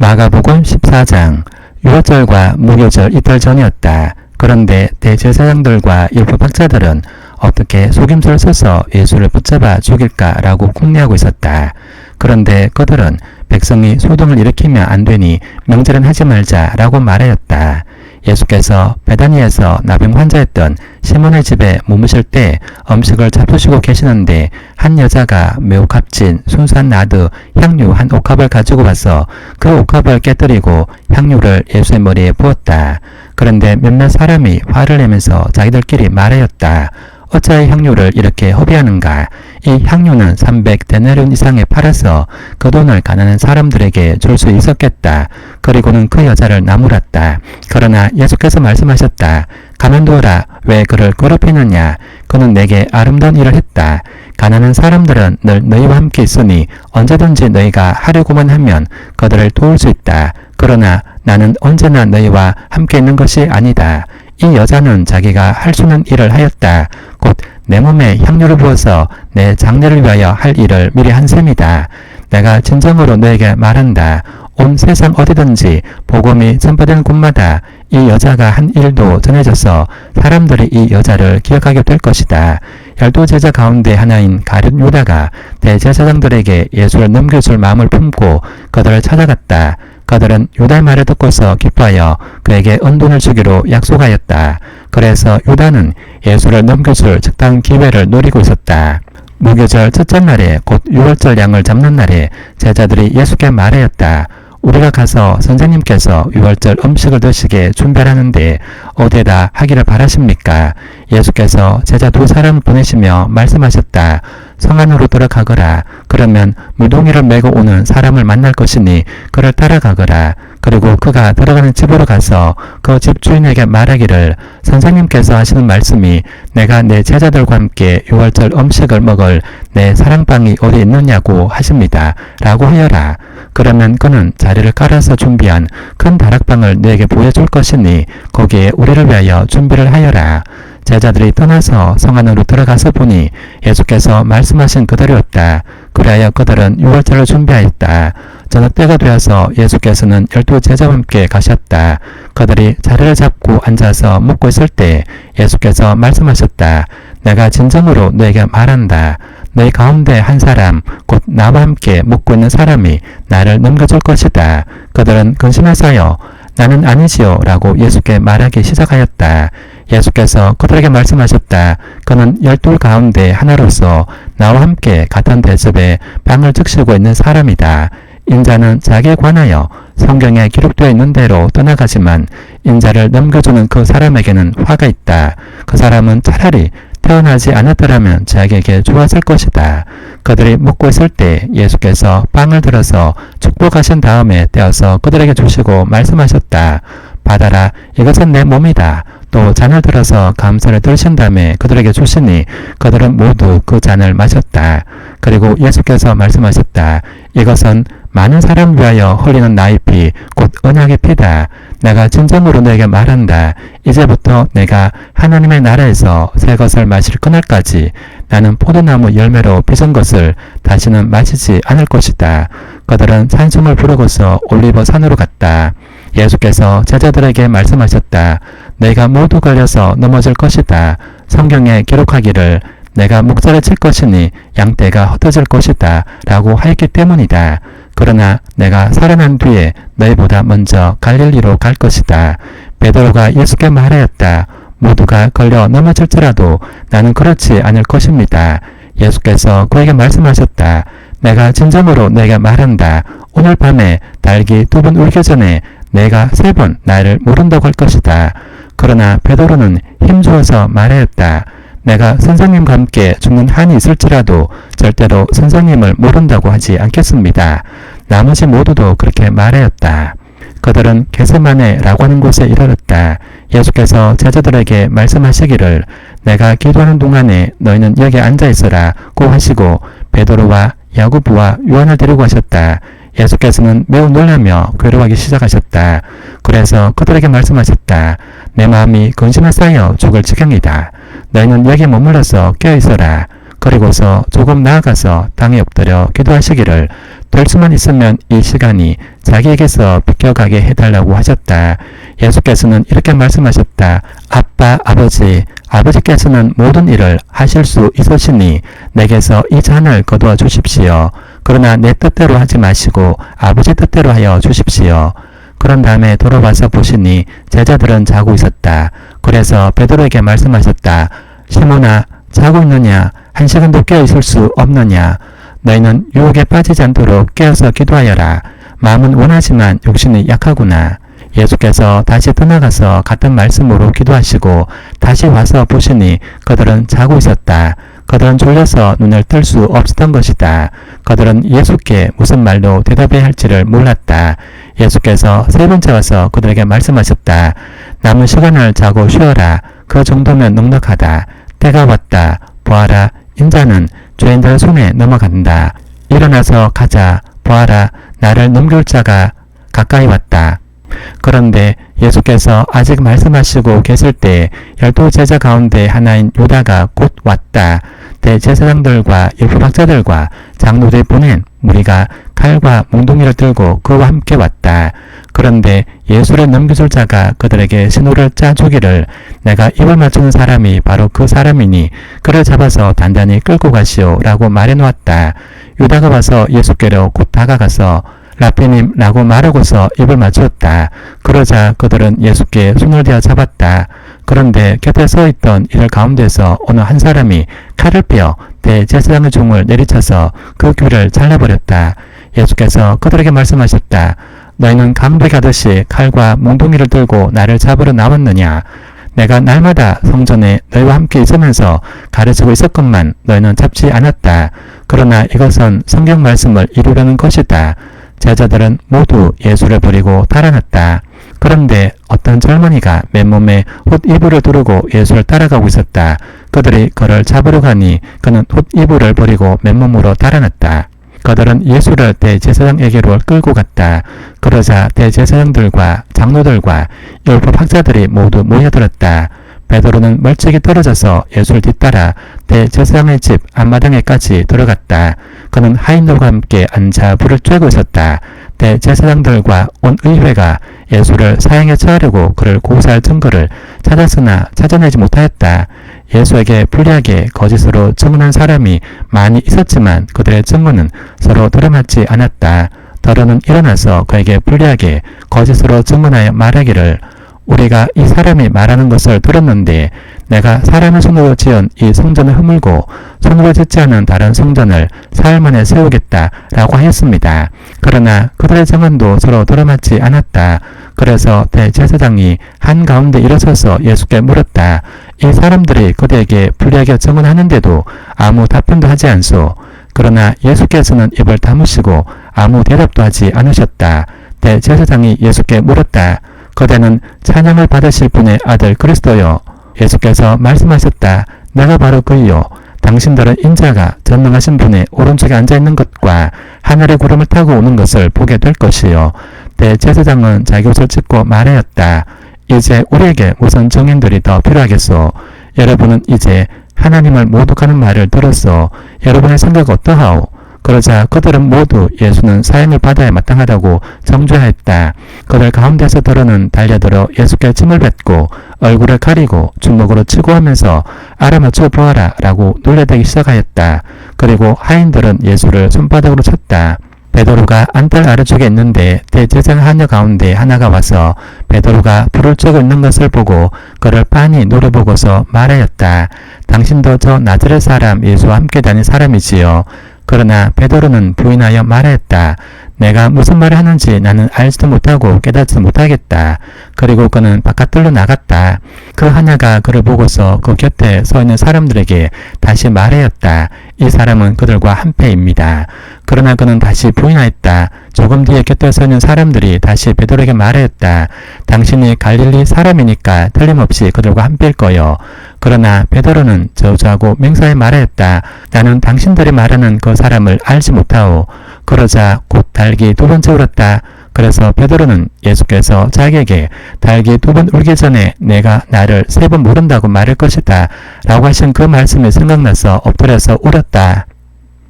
마가복음 14장 유월절과 무교절 이틀 전이었다. 그런데 대제사장들과 일부 박자들은 어떻게 속임수를 써서 예수를 붙잡아 죽일까라고 궁리하고 있었다. 그런데 그들은 백성이 소동을 일으키면 안 되니 명절은 하지 말자라고 말하였다. 예수께서 베다니에서 나병 환자였던 시몬의 집에 머무실 때 음식을 잡수시고 계시는데 한 여자가 매우 값진 순수한 나드 향유 한 옥합을 가지고 와서 그 옥합을 깨뜨리고 향유를 예수의 머리에 부었다. 그런데 몇몇 사람이 화를 내면서 자기들끼리 말하였다. 어찌하여 향유를 이렇게 허비하는가? 이 향유는 300데나리온 이상에 팔아서 그 돈을 가난한 사람들에게 줄 수 있었겠다. 그리고는 그 여자를 나무랐다. 그러나 예수께서 말씀하셨다. 가만두어라. 왜 그를 괴롭히느냐? 그는 내게 아름다운 일을 했다. 가난한 사람들은 늘 너희와 함께 있으니 언제든지 너희가 하려고만 하면 그들을 도울 수 있다. 그러나 나는 언제나 너희와 함께 있는 것이 아니다. 이 여자는 자기가 할수 있는 일을 하였다. 곧 내 몸에 향료를 부어서 내 장례를 위하여 할 일을 미리 한 셈이다. 내가 진정으로 너에게 말한다. 온 세상 어디든지 복음이 전파되는 곳마다 이 여자가 한 일도 전해져서 사람들이 이 여자를 기억하게 될 것이다. 열두 제자 가운데 하나인 가룟 유다가 대제사장들에게 예수를 넘겨줄 마음을 품고 그들을 찾아갔다. 그들은 유다의 말을 듣고서 기뻐하여 그에게 은돈을 주기로 약속하였다. 그래서 유다는 예수를 넘겨줄 적당한 기회를 노리고 있었다. 무교절 첫째 날에 곧 유월절 양을 잡는 날에 제자들이 예수께 말하였다. 우리가 가서 선생님께서 유월절 음식을 드시게 준비하는데 어디에다 하기를 바라십니까? 예수께서 제자 두 사람을 보내시며 말씀하셨다. 성 안으로 들어가거라. 그러면 무동이를 메고 오는 사람을 만날 것이니 그를 따라가거라. 그리고 그가 들어가는 집으로 가서 그 집 주인에게 말하기를 선생님께서 하시는 말씀이 내가 내 제자들과 함께 유월절 음식을 먹을 내 사랑방이 어디 있느냐고 하십니다. 라고 하여라. 그러면 그는 자리를 깔아서 준비한 큰 다락방을 내게 보여줄 것이니 거기에 우리를 위하여 준비를 하여라. 제자들이 떠나서 성 안으로 들어가서 보니 예수께서 말씀하신 그대로였다. 그리하여 그들은 유월절을 준비하였다. 저녁 때가 되어서 예수께서는 열두 제자와 함께 가셨다. 그들이 자리를 잡고 앉아서 먹고 있을 때 예수께서 말씀하셨다. 내가 진정으로 너에게 말한다. 너희 가운데 한 사람, 곧 나와 함께 먹고 있는 사람이 나를 넘겨줄 것이다. 그들은 근심해서요. 나는 아니지요. 라고 예수께 말하기 시작하였다. 예수께서 그들에게 말씀하셨다. 그는 열둘 가운데 하나로서 나와 함께 같은 대접에 방을 적시고 있는 사람이다. 인자는 자기에 관하여 성경에 기록되어 있는 대로 떠나가지만 인자를 넘겨주는 그 사람에게는 화가 있다. 그 사람은 차라리 태어나지 않았더라면 자기에게 좋았을 것이다. 그들이 먹고 있을 때 예수께서 빵을 들어서 축복하신 다음에 떼어서 그들에게 주시고 말씀하셨다. 받아라. 이것은 내 몸이다. 또 잔을 들어서 감사를 들으신 다음에 그들에게 주시니 그들은 모두 그 잔을 마셨다. 그리고 예수께서 말씀하셨다. 이것은 많은 사람 위하여 흘리는 나의 피, 곧 언약의 피다. 내가 진정으로 너에게 말한다. 이제부터 내가 하나님의 나라에서 새 것을 마실 그날까지 나는 포도나무 열매로 빚은 것을 다시는 마시지 않을 것이다. 그들은 산숨을 부르고서 올리버 산으로 갔다. 예수께서 제자들에게 말씀하셨다. 내가 모두 걸려서 넘어질 것이다. 성경에 기록하기를 내가 목자를 칠 것이니 양떼가 흩어질 것이다. 라고 하였기 때문이다. 그러나 내가 살아난 뒤에 너희보다 먼저 갈릴리로 갈 것이다. 베드로가 예수께 말하였다. 모두가 걸려 넘어질지라도 나는 그렇지 않을 것입니다. 예수께서 그에게 말씀하셨다. 내가 진정으로 너에게 말한다. 오늘 밤에 달기 두 번 울기 전에 내가 세 번 나를 모른다고 할 것이다. 그러나 베드로는 힘주어서 말하였다. 내가 선생님과 함께 죽는 한이 있을지라도 절대로 선생님을 모른다고 하지 않겠습니다. 나머지 모두도 그렇게 말하였다. 그들은 게세마네라고 하는 곳에 이르렀다. 예수께서 제자들에게 말씀하시기를 내가 기도하는 동안에 너희는 여기 앉아 있어라고 하시고 베드로와 야고보와 요한을 데리고 가셨다. 예수께서는 매우 놀라며 괴로워하기 시작하셨다. 그래서 그들에게 말씀하셨다. 내 마음이 근심에 쌓여 죽을 지경이다. 너희는 여기 머물러서 깨어있어라. 그리고서 조금 나아가서 땅에 엎드려 기도하시기를 될 수만 있으면 이 시간이 자기에게서 비껴가게 해달라고 하셨다. 예수께서는 이렇게 말씀하셨다. 아빠, 아버지, 아버지께서는 모든 일을 하실 수 있으시니 내게서 이 잔을 거두어 주십시오. 그러나 내 뜻대로 하지 마시고 아버지 뜻대로 하여 주십시오. 그런 다음에 돌아와서 보시니 제자들은 자고 있었다. 그래서 베드로에게 말씀하셨다. 시몬아, 자고 있느냐? 한 시간도 깨어 있을 수 없느냐? 너희는 유혹에 빠지지 않도록 깨어서 기도하여라. 마음은 원하지만 욕심이 약하구나. 예수께서 다시 떠나가서 같은 말씀으로 기도하시고 다시 와서 보시니 그들은 자고 있었다. 그들은 졸려서 눈을 뜰 수 없었던 것이다. 그들은 예수께 무슨 말로 대답해야 할지를 몰랐다. 예수께서 세 번째 와서 그들에게 말씀하셨다. 남은 시간을 자고 쉬어라. 그 정도면 넉넉하다. 때가 왔다. 보아라. 인자는 죄인들 손에 넘어간다. 일어나서 가자. 보아라. 나를 넘길 자가 가까이 왔다. 그런데 예수께서 아직 말씀하시고 계실 때 열두 제자 가운데 하나인 유다가 곧 왔다. 대제사장들과 율법학자들과 장로들 보낸 무리가 칼과 몽둥이를 들고 그와 함께 왔다. 그런데 예수를 넘겨줄 자가 그들에게 신호를 짜주기를 내가 입을 맞추는 사람이 바로 그 사람이니 그를 잡아서 단단히 끌고 가시오 라고 말해놓았다. 유다가 와서 예수께로 곧 다가가서 라피님 라고 말하고서 입을 맞추었다. 그러자 그들은 예수께 손을 대어 잡았다. 그런데 곁에 서 있던 이들 가운데서 어느 한 사람이 칼을 빼어 대제사장의 종을 내리쳐서 그 귀를 잘라버렸다. 예수께서 그들에게 말씀하셨다. 너희는 감백하듯이 칼과 몽둥이를 들고 나를 잡으러 나왔느냐? 내가 날마다 성전에 너희와 함께 있으면서 가르치고 있었건만 너희는 잡지 않았다. 그러나 이것은 성경 말씀을 이루려는 것이다. 제자들은 모두 예수를 버리고 달아났다. 그런데 어떤 젊은이가 맨몸에 헛 이불을 두르고 예수를 따라가고 있었다. 그들이 그를 잡으러 가니 그는 헛 이불을 버리고 맨몸으로 달아났다. 그들은 예수를 대제사장에게로 끌고 갔다. 그러자 대제사장들과 장로들과 율법 학자들이 모두 모여들었다. 베드로는 멀찍이 떨어져서 예수를 뒤따라 대제사장의 집 앞마당에까지 들어갔다. 그는 하인들과 함께 앉아 불을 쬐고 있었다. 대제사장들과 온 의회가 예수를 사형에 처하려고 그를 고소할 증거를 찾았으나 찾아내지 못하였다. 예수에게 불리하게 거짓으로 증언한 사람이 많이 있었지만 그들의 증언은 서로 들어맞지 않았다. 더러는 일어나서 그에게 불리하게 거짓으로 증언하여 말하기를 우리가 이 사람이 말하는 것을 들었는데 내가 사람의 손으로 지은 이 성전을 허물고 손으로 짓지 않은 다른 성전을 사흘 만에 세우겠다 라고 하였습니다. 그러나 그들의 증언도 서로 들어맞지 않았다. 그래서 대제사장이 한가운데 일어서서 예수께 물었다. 이 사람들이 그대에게 불리하게 증언하는데도 아무 답변도 하지 않소. 그러나 예수께서는 입을 다무시고 아무 대답도 하지 않으셨다. 대제사장이 예수께 물었다. 그대는 찬양을 받으실 분의 아들 그리스도요. 예수께서 말씀하셨다. 내가 바로 그이요. 당신들은 인자가 전능하신 분의 오른쪽에 앉아 있는 것과 하늘의 구름을 타고 오는 것을 보게 될 것이요. 대제사장은 자기 옷을 찢고 말하였다. 이제 우리에게 무슨 증인들이 더 필요하겠소? 여러분은 이제 하나님을 모독하는 말을 들었소. 여러분의 생각 어떠하오? 그러자 그들은 모두 예수는 사형을 받아야 마땅하다고 정죄하였다. 그들 가운데서 더러는 달려들어 예수께 침을 뱉고 얼굴을 가리고 주먹으로 치고 하면서 알아맞혀 보아라 라고 놀래대기 시작하였다. 그리고 하인들은 예수를 손바닥으로 쳤다. 베드로가 안뜰 아래쪽에 있는데 대제사장 하녀 가운데 하나가 와서 베드로가 불을 쬐고 있는 것을 보고 그를 빤히 노려보고서 말하였다. 당신도 저 나즈렛 사람 예수와 함께 다닌 사람이지요. 그러나 베드로는 부인하여 말하였다. 내가 무슨 말을 하는지 나는 알지도 못하고 깨닫지 못하겠다. 그리고 그는 바깥들로 나갔다. 그 하나가 그를 보고서 그 곁에 서 있는 사람들에게 다시 말하였다. 이 사람은 그들과 한패입니다. 그러나 그는 다시 부인하였다. 조금 뒤에 곁에 서 있는 사람들이 다시 베드로에게 말하였다. 당신이 갈릴리 사람이니까 틀림없이 그들과 한패일 거요. 그러나 베드로는 저주하고 맹사에 말하였다. 나는 당신들이 말하는 그 사람을 알지 못하오. 그러자 곧 달기 두 번째 울었다. 그래서 베드로는 예수께서 자기에게 달기 두 번 울기 전에 내가 나를 세 번 모른다고 말할 것이다 라고 하신 그 말씀이 생각나서 엎드려서 울었다.